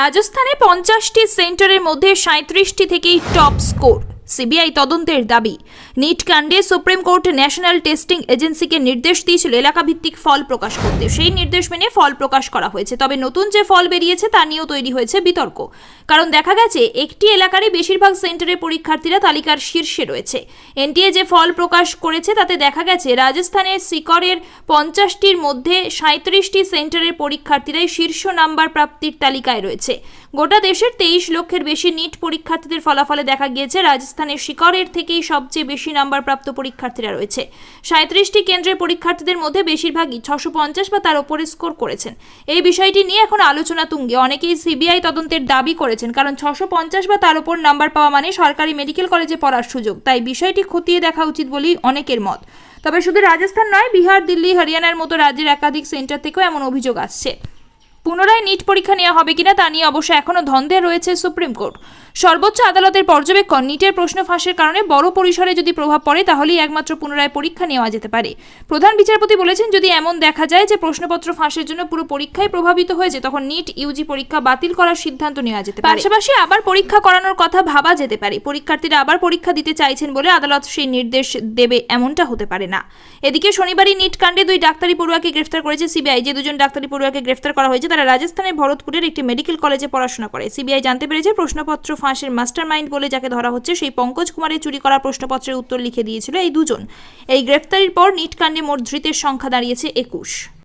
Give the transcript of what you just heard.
রাজস্থানে পঞ্চাশটি সেন্টারের মধ্যে সাঁত্রিশটি থেকেই টপ স্কোর। সিবিআই তদন্তের দাবি। নিট কাণ্ডে সুপ্রিম কোর্ট ন্যাশনাল টেস্টিং এজেন্সিকে নির্দেশ দিয়েছিল এলাকাভিত্তিক ফল প্রকাশ করতে। সেই নির্দেশ মেনে ফল প্রকাশ করা হয়েছে। তবে নতুন যে ফল বেরিয়েছে তা নিয়েও তৈরি হয়েছে বিতর্ক। কারণ দেখা গেছে, একটি এলাকারই বেশিরভাগ সেন্টারের পরীক্ষার্থীরা তালিকার শীর্ষে রয়েছে। এনটিএ যে ফল প্রকাশ করেছে, তাতে দেখা গেছে, রাজস্থানের সিকরের পঞ্চাশটির মধ্যে সাঁত্রিশটি সেন্টারের পরীক্ষার্থীরাই শীর্ষ নাম্বার প্রাপ্তির তালিকায় রয়েছে। গোটা দেশের তেইশ লক্ষের বেশি নিট পরীক্ষার্থীদের ফলাফলে দেখা গিয়েছে রাজস্থানের শিকরের থেকেই সবচেয়ে বেশি নাম্বার প্রাপ্ত পরীক্ষার্থীরা রয়েছে। সাঁত্রিশটি কেন্দ্রের পরীক্ষার্থীদের মধ্যে বেশিরভাগই ছশো পঞ্চাশ বা তার উপরে স্কোর করেছেন। এই বিষয়টি নিয়ে এখন আলোচনা তুঙ্গে। অনেকেই সিবিআই তদন্তের দাবি করেছেন, কারণ ছশো পঞ্চাশ বা তার উপর নাম্বার পাওয়া মানে সরকারি মেডিকেল কলেজে পড়ার সুযোগ। তাই বিষয়টি খতিয়ে দেখা উচিত বলেই অনেকের মত। তবে শুধু রাজস্থান নয়, বিহার, দিল্লি, হরিয়ানার মতো রাজ্যের একাধিক সেন্টার থেকেও এমন অভিযোগ আসছে। পুনরায় নিট পরীক্ষা নেওয়া হবে কিনা তা নিয়ে অবশ্য এখনও ধন্দে রয়েছে সুপ্রিম কোর্ট। সর্বোচ্চ আদালতের পর্যবেক্ষণ, নিটের প্রশ্ন ফাঁসের কারণে বড় পরিসরে যদি প্রভাব পড়ে, তাহলেই একমাত্র পুনরায় পরীক্ষা নেওয়া যেতে পারে। প্রধান বিচারপতি বলেছেন, যদি এমন দেখা যায় যে প্রশ্নপত্র ফাঁসের জন্য পুরো পরীক্ষায় প্রভাবিত হয়েছে, তখন নিট ইউজি পরীক্ষা বাতিল করার সিদ্ধান্ত নেওয়া যেতে পারে। পাশাপাশি আবার পরীক্ষা করানোর কথা ভাবা যেতে পারে। পরীক্ষার্থীরা আবার পরীক্ষা দিতে চাইছেন বলে আদালত সেই নির্দেশ দেবে এমনটা হতে পারে না। এদিকে শনিবারই নিট কাণ্ডে দুই ডাক্তারি পড়ুয়াকে গ্রেফতার করেছে সিবিআই। যে দুজন ডাক্তারি পড়ুয়াকে গ্রেফতার করা হয়েছে তারা রাজস্থানের ভরতপুরের একটি মেডিকেল কলেজে পড়াশোনা করে। সিবিআই জানতে পেরেছে, প্রশ্নপত্র ফাঁসের মাস্টার মাইন্ড বলে যাকে ধরা হচ্ছে, সেই পঙ্কজ কুমারের চুরি করা প্রশ্নপত্রের উত্তর লিখে দিয়েছিল এই দুজন। এই গ্রেফতারির পর নিট কাণ্ডে মোট ধৃতের সংখ্যা দাঁড়িয়েছে একুশ।